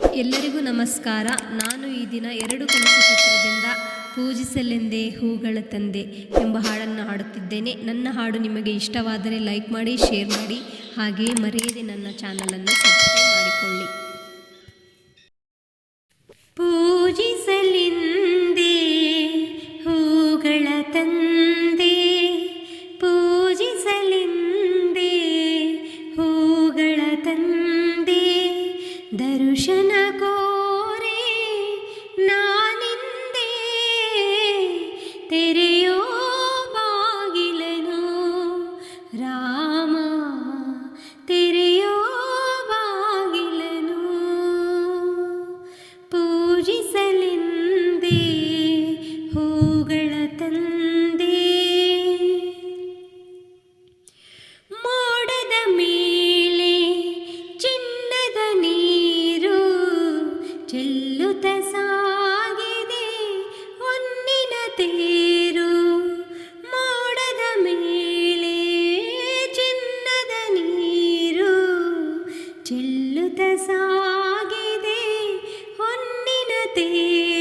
ಎಲ್ಲರಿಗೂ ನಮಸ್ಕಾರ. ನಾನು ಈ ದಿನ ಎರಡು ಕನಸು ಚಿತ್ರದಿಂದ ಪೂಜಿಸಲೆಂದೇ ಹೂಗಳ ತಂದೆ ಎಂಬ ಹಾಡನ್ನು ಹಾಡುತ್ತಿದ್ದೇನೆ. ನನ್ನ ಹಾಡು ನಿಮಗೆ ಇಷ್ಟವಾದರೆ ಲೈಕ್ ಮಾಡಿ, ಶೇರ್ ಮಾಡಿ ಹಾಗೆಯೇ ಮರೆಯದೆ ನನ್ನ ಚಾನಲನ್ನು ಸಬ್ಸ್ಕ್ರೈಬ್ ಮಾಡಿಕೊಳ್ಳಿ. ಪೂಜಿಸಲೆಂದೇ ಹೂಗಳ ತಂದೆ ದರ್ಶನ ಕೋರೆ ನಾನಿಂದೆ ತೆರೆಯೋ ತೇರು ಮೋಡದ ಮೇಲೆ ಚಿನ್ನದ ನೀರು ಚೆಲ್ಲುತ್ತ ಸಾಗಿದೆ ಹೊನ್ನಿನ ತೇರು.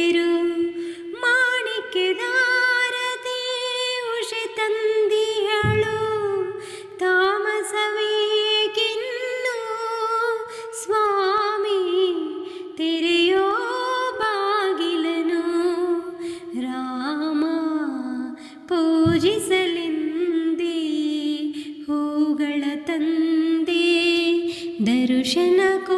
ಪೂಜಿಸಲೆಂದೇ ಹೂಗಳ ತಂದೆ ದರ್ಶನ ಕೊ